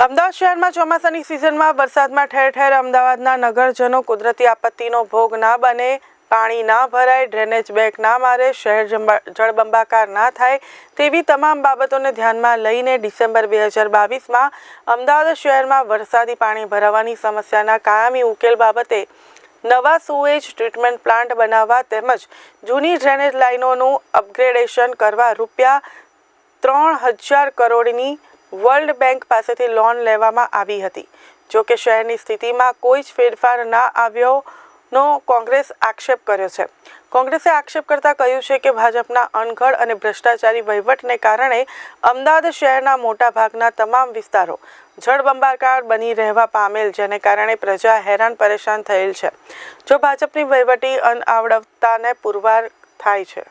અમદાવાદ શહેરમાં ચોમાસાની સિઝનમાં વરસાદમાં ઠેર ઠેર અમદાવાદના નગરજનો કુદરતી આપત્તિનો ભોગ ના બને. પાણી ના ભરાય, ડ્રેનેજ બેક ના મારે, શહેર જળબંબાકાર ના થાય તેવી તમામ બાબતોને ધ્યાનમાં લઈને ડિસેમ્બર બે હજાર બાવીસમાં અમદાવાદ શહેરમાં વરસાદી પાણી ભરાવાની સમસ્યાના કાયમી ઉકેલ બાબતે નવા સુએજ ટ્રીટમેન્ટ પ્લાન્ટ બનાવવા તેમજ જૂની ડ્રેનેજ લાઇનોનું અપગ્રેડેશન કરવા રૂપિયા ત્રણ હજાર કરોડની વર્લ્ડ બેંક પાસેથી લોન લેવામાં આવી હતી. જો કે શહેરની સ્થિતિમાં કોઈ જ ફેરફાર ના આવ્યોનો કોંગ્રેસ આક્ષેપ કર્યો છે. કોંગ્રેસે આક્ષેપ કરતા કહ્યું છે કે ભાજપના અણઘડ અને ભ્રષ્ટાચારી વહીવટને કારણે અમદાવાદ શહેરના મોટા ભાગના તમામ વિસ્તારો જળબંબાકાર બની રહેવા પામેલ જેને કારણે પ્રજા હેરાન પરેશાન થયેલ છે. જો ભાજપની વહીવટી અનઆવડતતાને પુરવાર થાય છે.